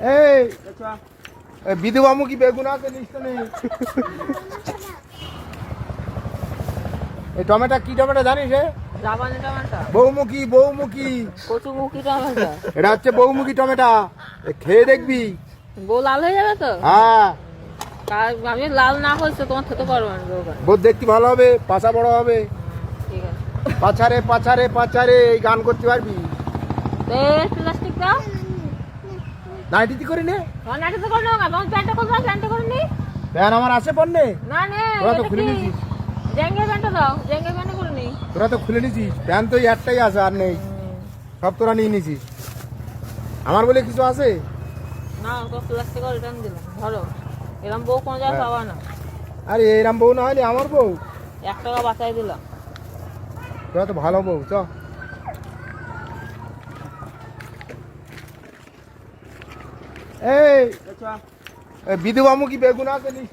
এই। এই বিধবামুখী বেগুন আছে? নেই। এই টমেটো কি টমেটো জানিস বহুমুখী বহুমুখী। কচুমুখী টমেটো। এটা হচ্ছে বহুমুখী টমেটো। খেয়ে দেখবি। বউ লাল হয়ে যাবে তো? হ্যাঁ। আমি লাল না হচ্ছে তোমার খেতে পারব না দেখতে ভালো হবে পাছা বড় হবে। ঠিক আছে। পাছারে পাছারে পাছারে এই গান করতে পারবি। তো প্লাস্টিক দাও। নাইটিতি করি নে তোমার নাটক করে নেব তোমার প্যান্টটা করব প্যান্টটা করে নি প্যান আমার আছে পণ্যে না নে তোরা তো খুলে কি? নিয়েছিস। জেঙ্গের প্যান্টটা দাও জেঙ্গের প্যান্টটা করে নি তোরা তো খুলে নিছিস প্যান তো একটাই আছে আর নেই। সব তোরা নিয়ে নিছিস আমার বলে কিছু আছে? না তো প্লাস্টিক রিটার্ন দিলাম ধরো। এরকম বউ কোনো জায়গায় হ্যাঁ। পাবা না। আরে এরম বউ না হলে আমার বউ? এক টাকা বাঁচাই দিলাম। তোরা তো ভালো বউ চ। विधि बाबू की बेगुना से नहीं